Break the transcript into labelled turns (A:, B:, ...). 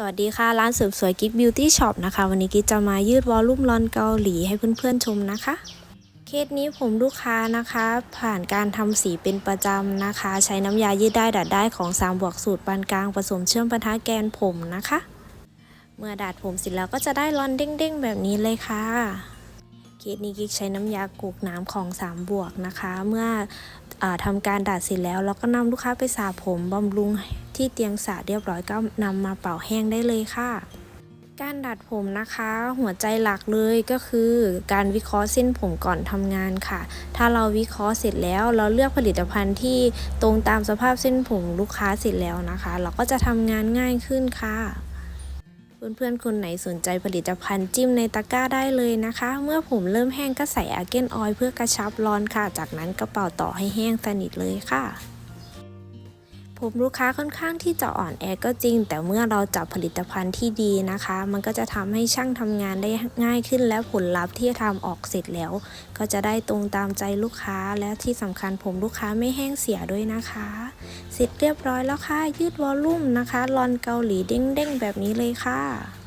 A: สวัสดีค่ะ ร้านเสริมสวยกิ๊กบิวตี้ช็อปนะคะ วันนี้กิ๊กจะมายืดวอลลุ่มรอนเกาหลีให้เพื่อนๆชมนะคะ เคสนี้ผมลูกค้านะคะ ผ่านการทำสีเป็นประจำนะคะ ใช้น้ำยายืดได้ดัดได้ของ3บวกสูตรปานกลางผสมเชื่อมปะทะแกนผมนะคะ เมื่อดัดผมเสร็จแล้วก็จะได้รอนเด้งๆ แบบนี้เลยค่ะ เคสนี้กิ๊กใช้น้ำยากูกน้ำของ 3 บวกนะคะ เมื่ออทำการดัดเสร็จแล้ว เราก็นำลูกค้าไปสระผมบำรุงที่เตียงสระเรียบร้อยก็นำมาเป่าแห้งได้เลยค่ะการดัดผมนะคะ หัวใจหลักเลยก็คือการวิเคราะห์เส้นผมก่อนทำงานค่ะ ถ้าเราวิเคราะห์เสร็จแล้ว เราเลือกผลิตภัณฑ์ที่ตรงตามสภาพเส้นผมลูกค้าเสร็จแล้วนะคะ เราก็จะทำงานง่ายขึ้นค่ะ เพื่อนๆ คนไหนสนใจผลิตภัณฑ์จิ้มในตะกร้าได้เลยนะคะ เมื่อผมเริ่มแห้งก็ใส่อาเกนออยล์เพื่อกระชับร้อนค่ะ จากนั้นก็เป่าต่อให้แห้งสนิทเลยค่ะ ผมลูกค้าค่อนข้างที่จะอ่อนแอก็จริง แต่เมื่อเราจับผลิตภัณฑ์ที่ดีนะคะ มันก็จะทำให้ช่างทำงานได้ง่ายขึ้น และผลลัพธ์ที่ทำออกเสร็จแล้ว ก็จะได้ตรงตามใจลูกค้าและที่สำคัญผมลูกค้าไม่แห้งเสียด้วยนะคะ เสร็จเรียบร้อยแล้วค่ะยืดวอลลุ่มนะคะรอนเกาหลีเด้งๆแบบนี้เลยค่ะ